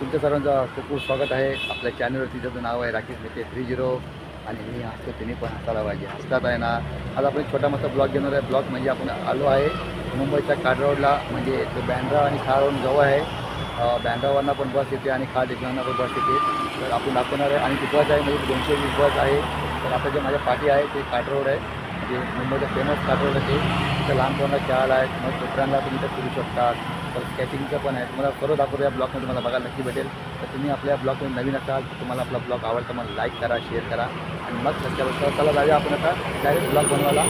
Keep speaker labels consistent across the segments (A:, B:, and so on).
A: तुमच्या सर्वांचं खूप खूप स्वागत आहे. आपल्या चॅनलवरती ज्याचं नाव आहे राकेश मेटे थ्री झिरो आणि मी हसतो तिने पण हसायला पाहिजे. हसतात आहे ना. आज आपण छोटा मोठा ब्लॉग घेणार आहे. ब्लॉग म्हणजे आपण आलो आहे मुंबईच्या काड रोडला. म्हणजे तो बँड्रा आणि खाडवरून जवळ आहे. अं, बँड्रावरनं पण बस येते आणि खाड स्टेशनवरनं पण बस येते. तर आपण दाखवणार आहे. आणि ती बस आहे म्हणजे दोनशे वीस बस आहे. तर आता जे माझ्या पाठी आहे ते काट रोड आहे. म्हणजे मुंबईचं फेमस काट रोड आहे ते. तिथं लहान पोरांना खेळायला आहे मग छोट्यांना तुम्ही तर फिरू शकतात. तर स्केटिंगचं पण आहे. तुम्हाला सर्व दाखवतो या ब्लॉगमध्ये तुम्हाला बघायला नक्की भेटेल. तर तुम्ही आपल्या ब्लॉगमध्ये नवीन असाल तर तुम्हाला आपला ब्लॉग आवडता मला लाईक करा शेअर करा आणि मग सबस्क्राईब चला जाऊया आपण आता डायरेक्ट ब्लॉग बनवायला.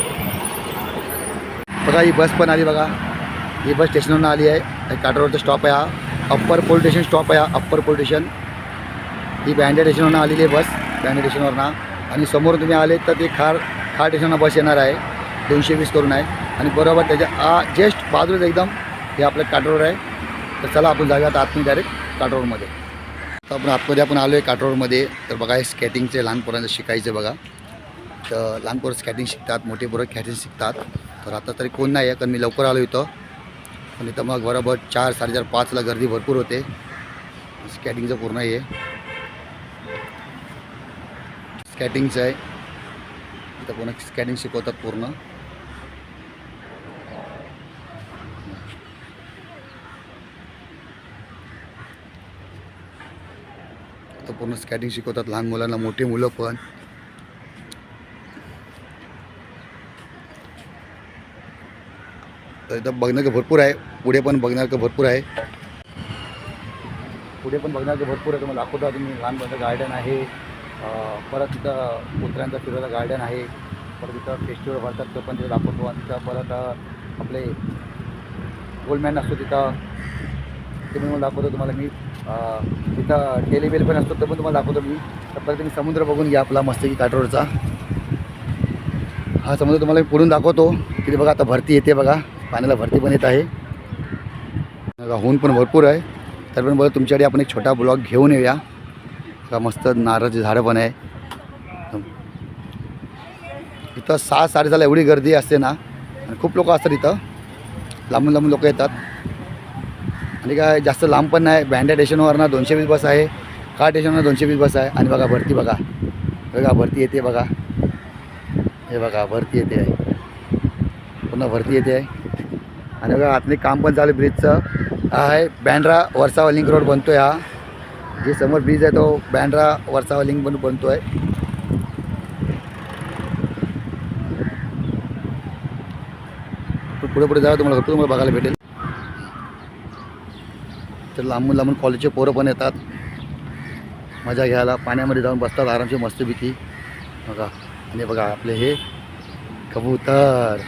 A: बघा ही बस पण आली बघा. ही बस स्टेशनवरून आली आहे. काटरोडचा स्टॉप आहे हा. अप्पर पोलीस स्टेशन स्टॉप आहे हा. अप्पर पोलीस स्टेशन ही बँड्या स्टेशनवरून आलेली आहे बस. बँड्या स्टेशनवरनं आणि समोर तुम्ही आले तर ते खार खार स्टेशनला बस येणार आहे. दोनशे वीस करून आहे. आणि बरोबर त्याच्या आ जस्ट बाजूलाच एकदम हे आपलं काटरोड आहे. तर चला आपण जाऊया आता आतमध्ये डायरेक्ट काटरोडमध्ये तर आपण आतमध्ये आपण आलो आहे काटरोडमध्ये तर बघा हे स्केटिंगचे लहान पोरांचं शिकायचं बघा. तर लहान पोरं स्केटिंग शिकतात मोठे पोरं स्केटिंग शिकतात. तर आता तरी कोण नाही आहे कारण मी लवकर आलो इथं. पण इथं मग बरोबर चार साडेचार पाचला गर्दी भरपूर होते. स्केटिंगचं पूर्ण हे. स्केटिंगचं आहे. इथं पूर्ण स्केटिंग शिकवतात पूर्ण. इथं पूर्ण स्कॅटिंग शिकवतात. लहान मुलांना मोठी मुलं पण. तर इथं बघण्याचं भरपूर आहे. पुढे पण बघण्याचं भरपूर आहे. पुढे पण बघण्याचं भरपूर आहे. तुम्हाला दाखवता तुम्ही लहान मुलांचं गार्डन आहे. परत तिथं कुत्र्यांचा फिरायला गार्डन आहे. परत तिथं फेस्टिवल भरतात. तो पण तिथं दाखवतो. आणि तिथं परत आपले गोल्डमॅन असतो तिथं. ते पण दाखवतो. तुम्हाला मी तिथं टेलिबेल पण असतो तो पण तुम्हाला दाखवतो मी. तर परत तुम्ही समुद्र बघून घ्या आपला मस्तकी काठरोडचा. हा समुद्र तुम्हाला मी पुढून दाखवतो. तिथे बघा आता भरती येते बघा. पाण्याला भरती पण येत आहे. बघा, ऊन पण भरपूर आहे. तर पण बघा तुमच्याकडे आपण एक छोटा ब्लॉग घेऊन येऊया. का मस्त नारळाची झाडं पण आहे. इथं सहा साडेसहाला एवढी गर्दी असते ना. आणि खूप लोक असतात इथं. लांबून लांबून लोक येतात. आणि काय जास्त लांब पण नाही. बँड्या स्टेशनवरनं दोनशे वीस बस आहे. का स्टेशनवर दोनशे वीस बस आहे. आणि बघा भरती बघा. बघा भरती येते बघा. हे बघा भरती येते. आहे पुन्हा भरती येते. आहे आणि बघा आतले काम पण चालू आहे ब्रिजचं हा आहे बँड्रा वरसावा लिंक रोड बनतो आहे हा. जे समोर ब्रिज आहे तो बँड्रा वरसावा लिंक पण बनतो आहे पुढे पुढे जावं तुम्हाला तुम्हाला बघायला भेटेल. तर लांबून लांबून कॉलेजचे पोरं पण येतात. मजा घ्यायला पाण्यामध्ये जाऊन बसतात आरामशी मस्तपैकी. बघा आणि बघा आपले हे कबूतर.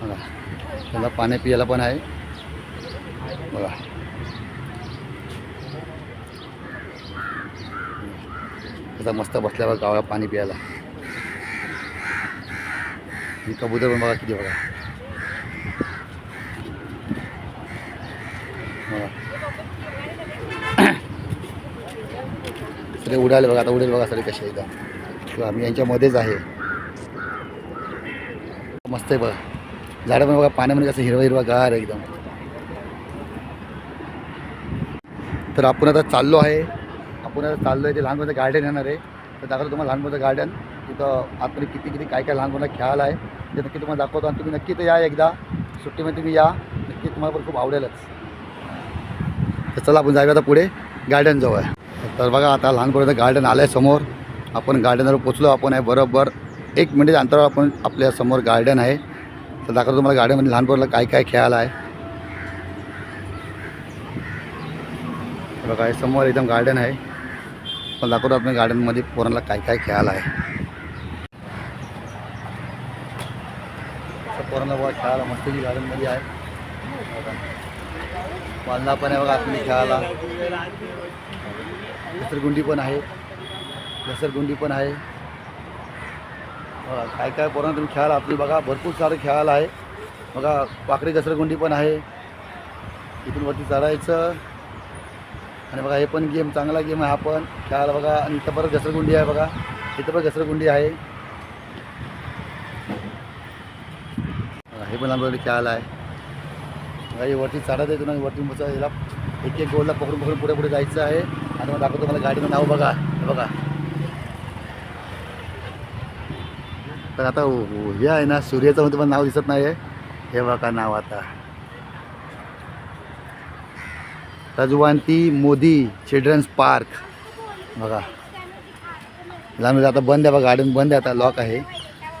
A: बघा त्याला पाणी पियाला पण आहे. बघा. आता मस्त बसल्यावर गावाला पाणी प्यायला. कबूतर पण बघा किती बघा. सगळे उडाले बघा आता उडेल बघा सगळे कसे एकदा. किंवा आम्ही यांच्यामध्येच आहे. मस्त आहे बघा. झाडं पण बघा पाण्यामध्ये कसं हिरवा हिरवा गार आहे एकदम. तर आपण आता चाललो आहे. आपण आता चाललो आहे ते लहान मोठं गार्डन येणार आहे. तर दाखवतो तुम्हाला लहान मुलाचं गार्डन तिथं आपण किती किती काय काय लहान मुलांना खेळायला आहे. ते नक्की तुम्हाला दाखवतो आणि तुम्ही नक्की तर या एकदा. सुट्टीमध्ये तुम्ही या. नक्की तुम्हाला पण खूप आवडेलच. तर चला आपण जाऊया आता पुढे. गार्डन जवळ. तर बघा आता लहानपणाचं गार्डन आलं आहे समोर. आपण गार्डनवर पोचलो. आपण आहे बरोबर एक मिनिट अंतरावर आपण आपल्यासमोर गार्डन आहे. तर दाखवतो तुम्हाला गार्डनमध्ये लहानपणाला काय काय खेळायला आहे. बघा समोर एकदम गार्डन आहे. पण दाखवतो आपण गार्डनमध्ये पोरांना काय काय खेळायला आहे. तर पोरांना बघा खेळायला मस्तची गार्डनमध्ये आहे. वांदा पण आहे बघा आपली खेळायला. घसरगुंडी पण आहे. घसरगुंडी पण आहे. काय काय पोरांना तुम्ही खेळायला आपली बघा भरपूर सारं खेळायला आहे. बघा वाकडी घसरगुंडी पण आहे. इथून वरती चढायचं. आणि बघा हे पण गेम चांगला गेम आहे हा पण. खेळायला बघा आणि इथं परत घसरगुंडी आहे बघा. इथं पण घसरगुंडी आहे. हे पण आमच्याकडे खेळायला आहे. बघा हे वरती चढायचं येतो ना वरती याला एक एक गोलला पकडून पकडून पुढे पुढे जायचं आहे. आणि मग दाखवतो मला गाडीचं नाव बघा. बघा. तर आता हे आहे ना सूर्याचं मध्ये पण नाव दिसत नाही आहे हे बघा नाव आता. Rajwanti Modi children's park. बघा. लहान आता बंद आहे बघा गार्डन बंद आहे आता लॉक आहे.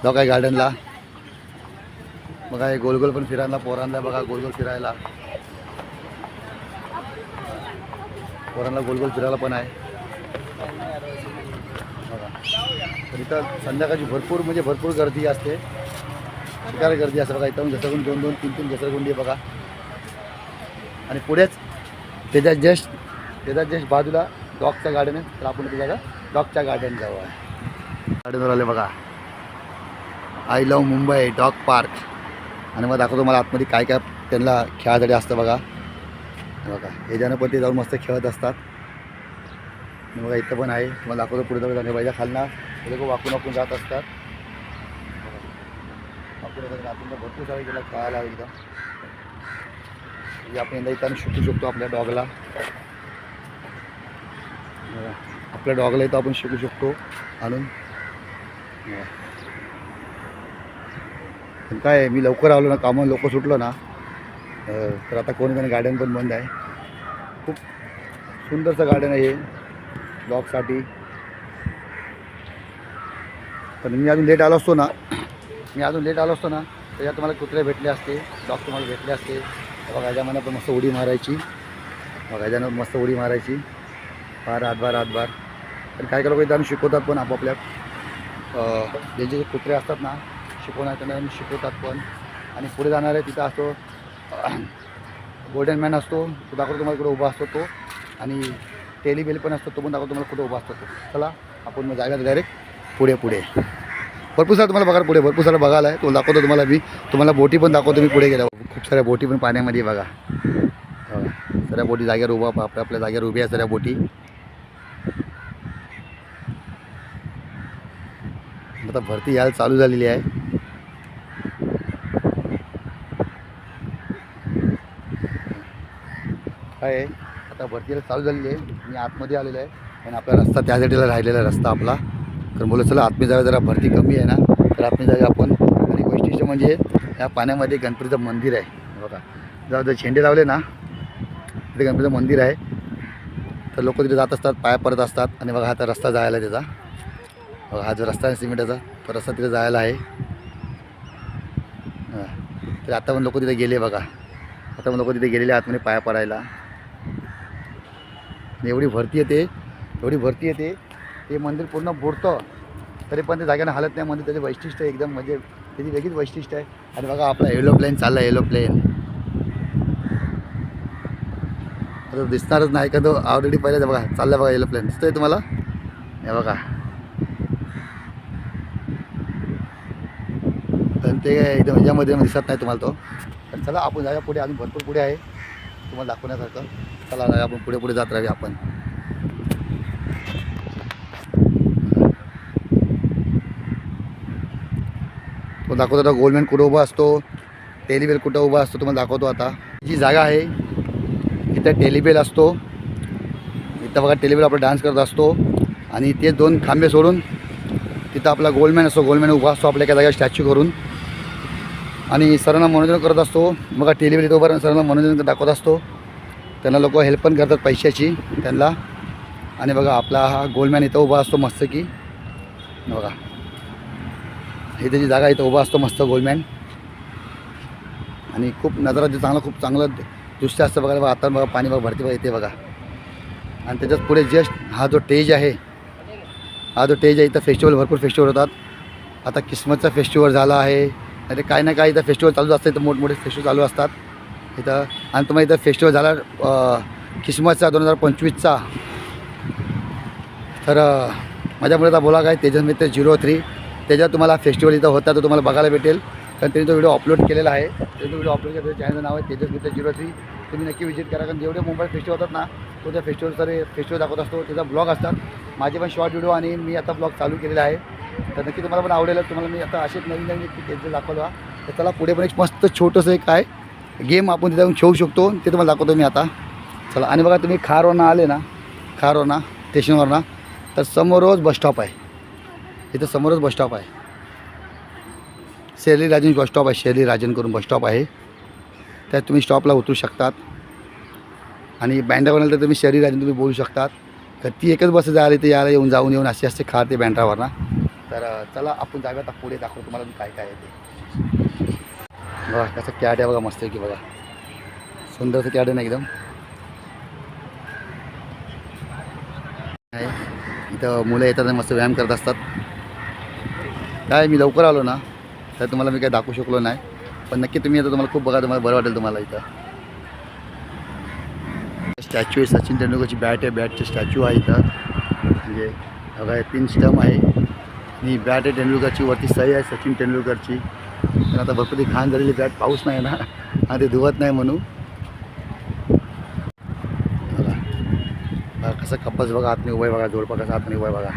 A: लॉक आहे गार्डनला बघा हे गोलगोल पण फिरायला पोरांना बघा गोलगोल फिरायला. पोरांना गोल गोल फिरायला पण आहे. बघा. तर इथं संध्याकाळची भरपूर म्हणजे भरपूर गर्दी असते. शिकायला गर्दी असते बघा. इथं घसरगुंड दोन दोन तीन तीन घसरगुंडी बघा. आणि पुढेच त्याच्या जस्ट त्याच्या जस्ट बाजूला डॉगचं गार्डन आहे. तर आपण त्याच्या डॉगच्या गार्डन जाऊ आहे गार्डनवर आले बघा. I love Mumbai dog park. आणि मग दाखवतो मला आतमध्ये काय काय त्यांना खेळासाठी असतं बघा. बघा याच्यानं पण ते जाऊन मस्त खेळत असतात. बघा इथं पण आहे. तुम्हाला दाखवतो पुढे जाऊन जाणे पाहिजे खालना. ते लोक वाकून वाकून जात असतात. वाकून आपण भरपूर सारे गेला खेळायला एकदा आपण एकदा इथं शिकू शकतो आपल्या डॉगला. आपल्या डॉगला इथं आपण शिकू शकतो आणून. पण काय आहे, मी लवकर आलो ना कामं लवकर सुटलो ना तर आता कोणी कोणी गार्डन पण बंद आहे. खूप सुंदरचं गार्डन आहे हे ब्लॉगसाठी. पण मी अजून लेट आलो असतो ना. मी अजून लेट आलो असतो ना त्याच्यात तुम्हाला कुत्रे भेटले असते डॉग तुम्हाला भेटले असते. बघा याच्यामध्ये पण मस्त उडी मारायची. बघा याच्यानं मस्त उडी मारायची. फार हातभार हातभार. पण काय काही लोक इथं शिकवतात पण आपापल्या ज्यांचे जे जे कुत्रे असतात ना शिकवणार त्यांना शिकवतात पण. आणि पुढे जाणारे तिथं असतो गोल्डन मॅन असतो तो दाखवतो तुम्हाला कुठे उभा असतो तो. आणि टेलीबेल पण असतो तो पण दाखवतो तुम्हाला कुठे उभा असतो तो. चला आपण मग जायला डायरेक्ट पुढे पुढे. भरपूर सारा तुम्हाला बघा पुढे भरपूर सारा बघायला आहे. तो दाखवतो तुम्हाला मी. तुम्हाला बोटी पण दाखवतो मी पुढे गेल्यावर. खूप साऱ्या बोटी पण पाण्यामध्ये बघा. हो, सऱ्या सगळ्या बोटी जागेवर उभा आपल्या आपल्या जागेवर उभी आहे सगळ्या बोटी. आता भरती यायला चालू झालेली आहे. आहे. आता भरतीला चालू झालेली आहे. मी आतमध्ये आलेलो आहे. आणि आपला रस्ता त्या साईडला राहिलेला आहे रस्ता आपला. तर बोलत चला आतमध्ये जागा जरा भरती कमी आहे ना. तर आतमध्ये जागा आपण. आणि वैशिष्ट्य म्हणजे या पाण्यामध्ये गणपतीचं मंदिर आहे. बघा. जाऊ जर झेंडे लावले ना तिथे गणपतीचं मंदिर आहे. तर लोक तिथे जात असतात पाया पडत असतात. आणि बघा हा आता रस्ता जायला आहे त्याचा. बघा हा जो रस्ता आहे सिमेंटाचा तो रस्ता तिथे जायला आहे. तर आता पण लोक तिथे गेले बघा. आता पण लोक तिथे गेलेले आतमध्ये पाया पडायला. आणि एवढी भरती येते एवढी भरती येते ते मंदिर पूर्ण बुडतं. तरी पण ते जाग्यानं हालत नाही मंदिर त्याचे वैशिष्ट्य एकदम म्हणजे त्याची वेगळीच वैशिष्ट्य आहे. आणि बघा आपला एरोप्लेन चालला एरोप्लेन आता दिसणारच नाही का तो ऑलरेडी पहिल्याच बघा चालला बघा एरोप्लेन दिसतोय तुम्हाला? हे बघा. पण ते एकदम ह्याच्यामध्ये दिसत नाही तुम्हाला तो. तर चला आपण जाऊया पुढे अजून भरपूर पुढे आहे. तुम्हाला दाखवण्यासारखं. चला आपण पुढे पुढे जात राहूया आपण. तो दाखवतो आता गोल्डमॅन कुठं उभा असतो टेलिबेल कुठं उभा असतो तुम्हाला दाखवतो आता. जी जागा आहे इथं टेलिबेल असतो. इथं बघा टेलिबेल आपला डान्स करत असतो. आणि ते दोन खांबे सोडून तिथं आपला गोल्डमॅन असतो. गोलमॅन उभा असतो आपल्या एका जागा स्टॅच्यू करून. आणि सरांना मनोरंजन करत असतो. बघा टेलिव्हिजन इथं सरांना मनोरंजन दाखवत असतो. त्यांना लोक हेल्प पण करतात पैशाची त्यांना. आणि बघा आपला हा गोलमॅन इथं उभा असतो मस्त की बघा. ही त्याची जागा इथं उभा असतो मस्त गोलमॅन आणि खूप नजारा जे चांगलं खूप चांगलं दृश्य असतं बघा बघा आता बघा पाणी बघा भरती बघा येते बघा. आणि त्याच्यात पुढे जस्ट हा जो टेज आहे हा जो टेज आहे इथं फेस्टिवल भरपूर फेस्टिवल होतात. आता किस्मतचा फेस्टिवल झाला आहे. नाही काय ना काय इथं फेस्टिवल चालू असतं इथं मोठमोठे फेस्टिवल चालू असतात. इथं आणि तुम्हाला इथं फेस्टिवल झाला अं, किस्मतचा दोन हजार पंचवीसचा. तर माझ्या मुलाचा आता बोला काय तेजस मित्र झिरो थ्री त्याच्यात तुम्हाला फेस्टिवल इथं होता तो तुम्हाला बघायला भेटेल. कारण त्यांनी तो व्हिडिओ अपलोड केलेला आहे. त्याचा व्हिडिओ अपलोड केला चॅनलचं नाव आहे तेजस मित्र झिरो थ्री तुम्ही नक्की विजिट करा कारण जेवढे मुंबईत फेस्टिवल होतात ना तो त्या फेस्टिवल फेस्टिवल दाखवत असतो त्याचा ब्लॉग असतात. माझे पण शॉर्ट व्हिडिओ आणि मी आता ब्लॉग चालू केलेला आहे. तर नक्की तुम्हाला पण आवडेल. तुम्हाला मी आता असेच नवीन नवीन त्यांचं दाखवला तर चला पुढे पण एक मस्त छोटंसं एक आहे. गेम आपण तिथे जाऊन खेळू शकतो. ते तुम्हाला दाखवतो मी आता. चला आणि बघा तुम्ही खारवरनं आले ना खारवरना स्टेशनवरनं. तर समोरच बसस्टॉप आहे. इथं समोरच बसस्टॉप आहे. शेरली राजन बसस्टॉप आहे. शेरली राजन करून बसस्टॉप आहे. त्यात तुम्ही स्टॉपला उतरू शकतात. आणि बँड्रावरनं तर तुम्ही शहरी राजन तुम्ही बोलू शकतात. तर ती एकच बस जायला ते यायला येऊन जाऊन येऊन असे असे खाते बँड्रावरनं तर चला आपण जाऊया आता पुढे. दाखवतो तुम्हाला मी काय काय आहे ते. बघा कसं कॅड आहे बघा मस्त आहे की बघा. सुंदरचं कॅड आहे ना एकदम. इथं मुलं येतात मस्त व्यायाम करत असतात. काय मी लवकर आलो ना तर तुम्हाला मी काय दाखवू शकलो नाही. पण नक्की तुम्ही आता तुम्हाला खूप बघा तुम्हाला बरं वाटेल तुम्हाला इथं. स्टॅच्यू आहे सचिन तेंडुलकरची बॅट आहे बॅटचे स्टॅच्यू आहे इथं. म्हणजे बघा आहे तीन स्टम आहे. आणि बॅट आहे तेंडुलकरची वरती सही आहे सचिन तेंडुलकरची. पण आता भरपूर ती घाण झालेली बॅट पाऊस नाही ना. आणि ते धुवत नाही म्हणून कसं कपस बघा आतने उभं बघा जोडपा कसं आतमध्ये उभं बघा.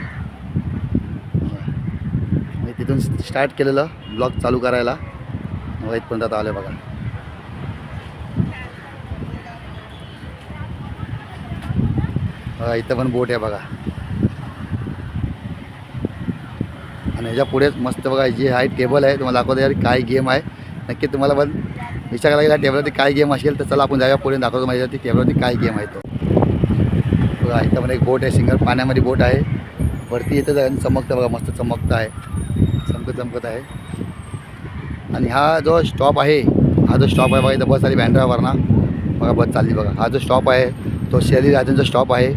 A: मी तिथून स्टार्ट केलेलं ब्लॉग चालू करायला. बघा इथपर्यंत आता आलं बघा. इथं पण बोट आहे बघा. आणि ह्याच्या पुढेच मस्त बघा जे आहे टेबल आहे तुम्हाला दाखवतो यार काय गेम आहे. नक्की तुम्हाला पण विचार करायला लागेल टेबलवरती काय गेम असेल तर चला आपण जाऊया पुढे दाखवतो माझ्या टेबलवरती काय गेम आहे तो. बघा इथं पण एक बोट आहे सिंगर पाण्यामध्ये बोट आहे. वरती येतं आणि चमकतं बघा मस्त चमकतं आहे. चमकत चमकत आहे. आणि हा जो स्टॉप आहे हा जो स्टॉप आहे बघा इथं बस आली बँड्रावरना. बघा बस चालली बघा. हा जो स्टॉप आहे तो शेरी राजांचा स्टॉप आहे.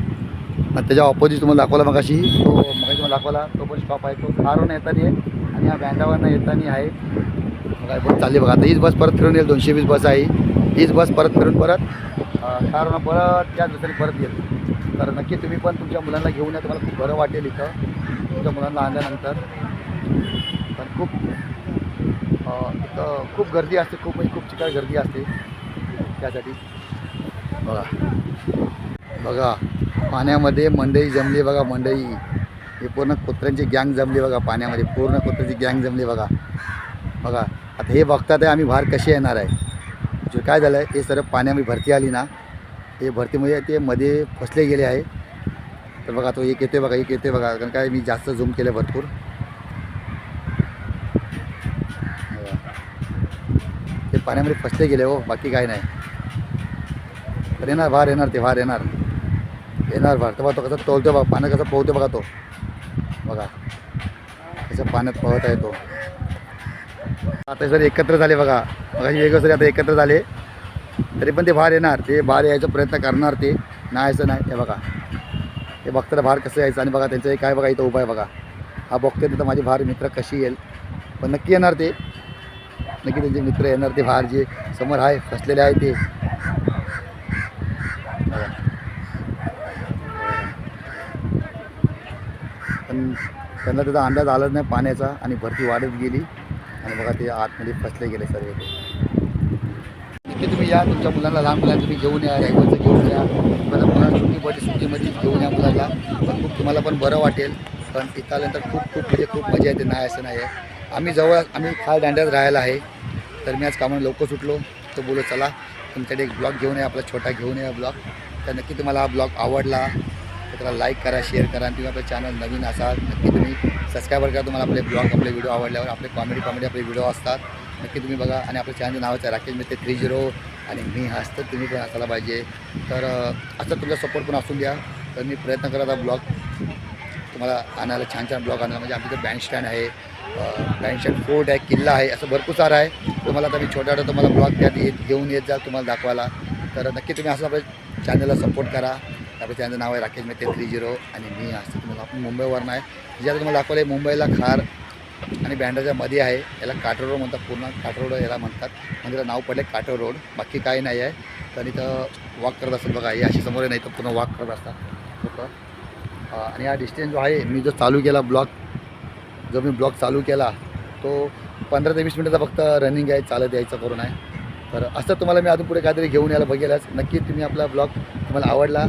A: आणि त्याच्या ऑपोजिट तुम्हाला दाखवला मग अशी तो मग तुम्हाला दाखवला. तो पण स्टॉप आहे. तो खारून येताना आहे. आणि या बँडावरनं येताना आहे. बघा बस चालली बघा. आता हीच बस परत फिरून येईल. दोनशे वीस बस आहे. हीच बस परत फिरून परत खारून परत त्या दुसरी परत येईल. तर नक्की तुम्ही पण तुमच्या मुलांना घेऊन या. तुम्हाला खूप बरं वाटेल इथं. तुमच्या मुलांना आणल्यानंतर पण खूप इथं खूप गर्दी असते. खूप म्हणजे खूप चिकार गर्दी असते. त्यासाठी. बघा. बघा पाण्यामध्ये मंडई जमली बघा मंडई. हे पूर्ण कुत्र्यांची गँग जमली बघा पाण्यामध्ये पूर्ण कुत्र्यांची गँग जमली बघा. बघा आता हे बघतात आहे आम्ही बाहेर कसे येणार आहे? जे काय झालं आहे ते सर्व पाण्यामध्ये भरती आली ना ते भरतीमध्ये ते मध्ये फसले गेले आहे. तर बघा तो एक येते बघा एक येते बघा कारण काय मी जास्त झूम केलं भरपूर. ते पाण्यामध्ये फसले गेले हो बाकी काय नाही. तर येणार बाहेर येणार ते बाहेर येणार. येणार भार तर बघा तो कसं तोलतो बघा. पाण्यात कसं पोहतो बघा तो. बघा. कसं पाण्यात पोहत आहे तो. आता सर एकत्र झाले बघा. बघा वेगळं जरी आता एकत्र झाले. तरी पण ते बाहेर येणार. ते बाहेर यायचा प्रयत्न करणार ते. नाही असं नाही. हे बघा. ते बघताना बाहेर कसं यायचं आणि बघा त्यांचं हे काय बघा इथं उभा आहे बघा. हा बघतोय तिथं माझी बाहेर मित्र कशी येईल. पण नक्की येणार ते. नक्की त्यांचे मित्र येणार ते बाहेर जे समोर आहे फसलेले आहे ते. पण त्यांना त्याचा अंदाज आलाच नाही पाण्याचा आणि भरती वाढत गेली. आणि बघा ते आतमध्ये फसले गेले सर्व नक्की तुम्ही या तुमच्या मुलांना लहान मुलांना तुम्ही घेऊन या रॅगवरचं घेऊन या. मला मुलांना सुट्टी पडली सुट्टीमध्ये घेऊन या मुलांना. पण खूप तुम्हाला पण बरं वाटेल. कारण तिथं आल्यानंतर खूप खूप म्हणजे खूप मजा येते नाही असं नाही आहे. आम्ही जवळ आम्ही खाल दांड्यात राहायला आहे. तर मी आज कामाने लवकर सुटलो. तर बोलो चला तुमच्याकडे एक ब्लॉग घेऊन या आपला छोटा घेऊन या ब्लॉग. तर नक्की तुम्हाला हा ब्लॉग आवडला तर त्याला लाईक करा शेअर करा. आणि तुम्ही आपलं चॅनल नवीन असाल नक्की तुम्ही सबस्क्राईबर करा. तुम्हाला आपले ब्लॉग आपले व्हिडिओ आवडल्यावर आपले कॉमेडी कॉमेडी आपले व्हिडिओ असतात. नक्की तुम्ही बघा. आणि आपल्या चॅनलचं नाव आहे राकेश मित्र थ्री झिरो आणि मी हसतं तुम्ही पण असायला पाहिजे. तर असं तुमचा सपोर्ट पण असून द्या. तर मी प्रयत्न करत आता ब्लॉग तुम्हाला आणायला छान छान ब्लॉग आणायला. म्हणजे आमच्या इथं बँड स्टँड आहे. बँड स्टँड फोर्ट आहे किल्ला आहे. असं भरपूर सारं आहे. तुम्हाला आता मी छोट्या छोटा तुम्हाला ब्लॉग त्यात येत घेऊन येत जा तुम्हाला दाखवायला. तर नक्की तुम्ही असं आपल्या चॅनलला सपोर्ट करा. आपल्या त्यांचं नाव आहे राकेश मेहते थ्री झिरो आणि मी असं तुम्हाला आपण मुंबईवरनं आहे. ज्याला तुम्हाला दाखवलं आहे मुंबईला खार आणि बँडाच्या मध्ये आहे. याला काटो रोड म्हणतात पूर्ण काटो रोड याला म्हणतात. म्हणजे त्याला नाव पडले काटो रोड. बाकी काही नाही आहे. तर इथं वॉक करत असतात बघा हे अशी समोर नाही तर पूर्ण वॉक करत असतात. आणि हा डिस्टन्स जो आहे मी जो चालू केला ब्लॉक जो मी ब्लॉक चालू केला तो पंधरा ते वीस मिनिटाचा फक्त रनिंग आहे चालत यायचं करून आहे. तर असं तुम्हाला मी अजून पुढे काहीतरी घेऊन यायला बघेलच. नक्की तुम्ही आपला ब्लॉग तुम्हाला आवडला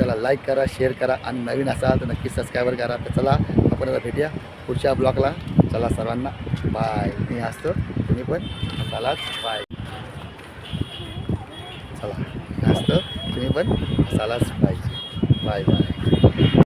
A: त्याला लाईक करा शेअर करा आणि नवीन असाल तर नक्की सबस्क्राईबर करा. तर चला आपण आता भेटूया पुढच्या ब्लॉगला. चला सर्वांना बाय मी असतो तुम्ही पण चलाच बाय चला असतं तुम्ही पण हसायलाच पाहिजे. Bye bye